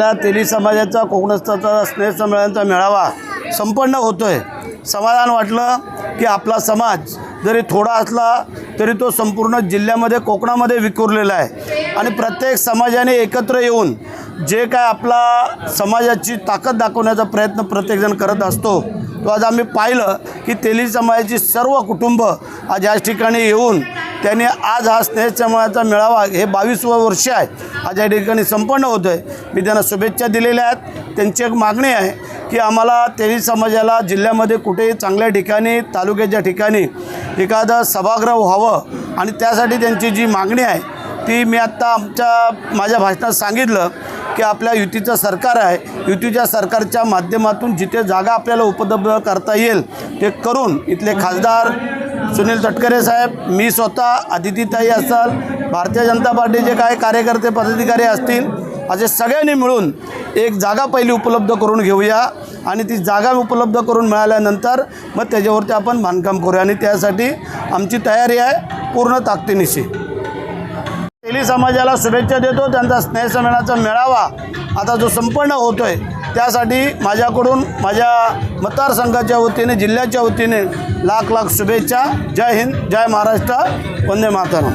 आपल्या तेली समाजाचा कोकणस्थाचा स्नेह संमेलनाचा मेळावा संपन्न होतो आहे समाधान वाटलं की आपला समाज जरी थोडा असला तरी तो संपूर्ण जिल्ह्यामध्ये कोकणामध्ये विखुरलेला आहे. आणि प्रत्येक समाजाने एकत्र येऊन जे काय आपला समाजाची ताकद दाखवण्याचा प्रयत्न प्रत्येकजण करत असतो तो आज आम्ही पाहिलं की तेली समाजाची सर्व कुटुंब आज याच ठिकाणी येऊन त्याने आज हा स्नेहसमयाचा मेळावा हे बावीसवं वर्ष आहे. आज या ठिकाणी संपन्न होतो आहे मी त्यांना शुभेच्छा दिलेल्या आहेत. त्यांची एक मागणी आहे की आम्हाला तेली समाजाला जिल्ह्यामध्ये कुठेही चांगल्या ठिकाणी तालुक्याच्या ठिकाणी एखादं सभागृह व्हावं आणि त्यासाठी त्यांची जी मागणी आहे ती मी आत्ता आमच्या माझ्या भाषणात सांगितलं की आपल्या युतीचं सरकार आहे. युतीच्या सरकारच्या माध्यमातून जिथे जागा आपल्याला उपलब्ध करता येईल ते करून इथले खासदार सुनील तटकरे साहेब मी स्वतः अदितीताई असाल भारतीय जनता पार्टीचे काय कार्यकर्ते पदाधिकारी असतील असे सगळ्यांनी मिळून एक जागा पहिली उपलब्ध करून घेऊया आणि ती जागा उपलब्ध करून मिळाल्यानंतर मग त्याच्यावरती आपण बांधकाम करूया आणि त्यासाठी आमची तयारी आहे पूर्ण ताकदीनिशी. तेली समाजाला शुभेच्छा देतो त्यांचा स्नेहसंमेलनाचा मेळावा आता जो संपन्न होतो आहे त्यासाठी माझ्याकडून माझ्या मतदारसंघाच्या वतीने जिल्ह्याच्या वतीने लाख लाख शुभेच्छा. जय हिंद जय महाराष्ट्र. वंदे मातरम.